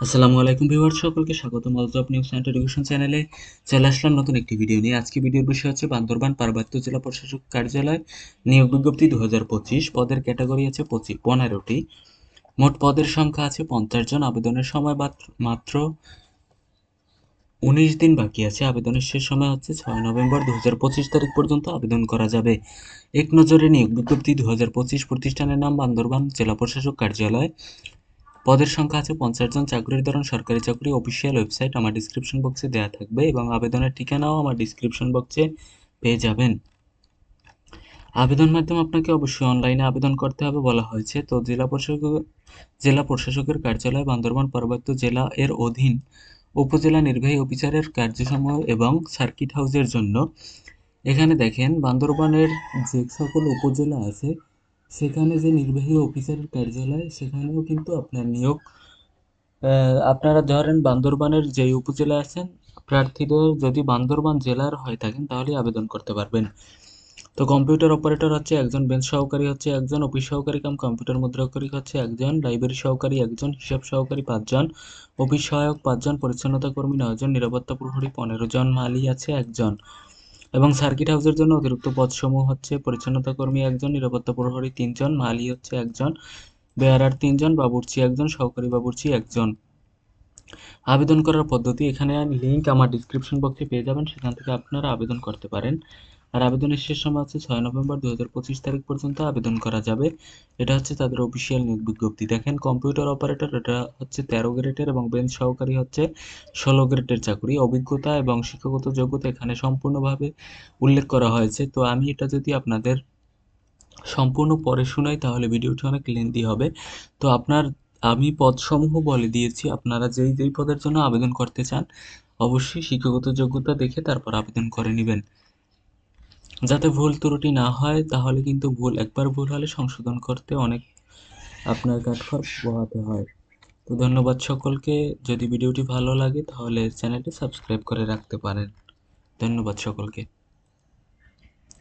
আসসালামু আলাইকুম ভিউয়ার সকলকে স্বাগত all job news and education চ্যানেলে। চলে আসলাম নতুন একটি ভিডিও নিয়ে। আজকে ভিডিওর বিষয় হচ্ছে বান্দরবান পার্বত্য জেলা প্রশাসক কার্যালয় নিয়োগ বিজ্ঞপ্তি দু হাজার পঁচিশ। পদের ক্যাটাগরি আছে পঁচিশ, পনেরোটি। মোট পদের সংখ্যা আছে পঞ্চাশ জন। আবেদনের সময় মাত্র- মাত্র উনিশ দিন বাকি আছে। আবেদনের শেষ সময় হচ্ছে ছয় নভেম্বর দু হাজার পঁচিশ তারিখ পর্যন্ত আবেদন করা যাবে। এক নজরে নিয়োগ বিজ্ঞপ্তি দু হাজার পঁচিশ প্রতিষ্ঠানের নাম বান্দরবান জেলা প্রশাসক কার্যালয়। পদের সংখ্যা আছে পঞ্চাশ জন। চাকরির ধরন সরকারি চাকরি অফিসিয়াল ওয়েবসাইট আমার ডিসক্রিপশন বক্সে দেওয়া থাকবে এবং আবেদনের ঠিকানাও আমার ডিসক্রিপশন বক্সে পেয়ে যাবেন। আবেদন মাধ্যম আপনাকে অবশ্যই অনলাইনে আবেদন করতে হবে বলা হয়েছে। তো জেলা প্রশাসক, জেলা প্রশাসকের কার্যালয় বান্দরবান পার্বত্য জেলা এর অধীন উপজেলা নির্বাহী অফিসারের কার্যসমূহ এবং সার্কিট হাউসের জন্য। এখানে দেখেন, বান্দরবানের যে সকল উপজেলা আছে সেখানে যে নির্বাহী অফিসারের কার্যালয়, সেখানেও কিন্তু আপনার নিয়োগ আপনারা ধরেন বান্দরবানের যে উপজেলা আছেন, প্রার্থীদের যদি বান্দরবান জেলার হয়ে থাকেন তাহলে আবেদন করতে পারবেন। তো কম্পিউটার অপারেটর হচ্ছে একজন বেঞ্চ সহকারী হচ্ছে একজন অফিস সহকারী কাম কম্পিউটার মুদ্রাক্ষরী হচ্ছে একজন লাইব্রেরি সহকারী একজন, হিসাব সহকারী পাঁচজন অফিস সহায়ক পাঁচজন, পরিচ্ছন্নতা কর্মী নয়জন, নিরাপত্তা প্রহরী পনেরো জন, মালি আছে একজন। এবং সার্কিট হাউসের জন্য অতিরিক্ত পদসমূহ হচ্ছে পরিচ্ছন্নতা কর্মী একজন, নিরাপত্তা প্রহরী তিনজন, মালি হচ্ছে একজন, বেয়ারার তিনজন, বাবুর্চি একজন, সহকারী বাবুর্চি একজন। আবেদন করার পদ্ধতি, এখানে লিঙ্ক আমার ডিসক্রিপশন বক্সে পেয়ে যাবেন, সেখান থেকে আপনারা আবেদন করতে পারেন। আর আবেদনের শেষ সময় হচ্ছে ছয় নভেম্বর দু হাজার পঁচিশ তারিখ পর্যন্ত আবেদন করা যাবে। এটা হচ্ছে তাদের অফিসিয়াল নিয়োগ বিজ্ঞপ্তি। দেখেন কম্পিউটার অপারেটর এটা হচ্ছে তেরো গ্রেডের এবং বেঞ্চ সহকারী হচ্ছে ষোলো গ্রেডের চাকরি। অভিজ্ঞতা এবং শিক্ষাগত যোগ্যতা এখানে সম্পূর্ণভাবে উল্লেখ করা হয়েছে। তো আমি এটা যদি আপনাদের সম্পূর্ণ পরে শোনাই, তাহলে ভিডিওটি অনেক লেন্দি হবে। তো আপনার, আমি পদসমূহ বলে দিয়েছি। আপনারা যেই যেই পদের জন্য আবেদন করতে চান, অবশ্যই শিক্ষাগত যোগ্যতা দেখে তারপর আবেদন করে নেবেন। যাতে ভুল ত্রুটি না হয়, তাহলে কিন্তু ভুল, একবার ভুল হলে সংশোধন করতে অনেক আপনার কাঠখড় পোহাতে হয়। তো ধন্যবাদ সকলকে। যদি ভিডিওটি ভালো লাগে, তাহলে চ্যানেলটি সাবস্ক্রাইব করে রাখতে পারেন। ধন্যবাদ সকলকে।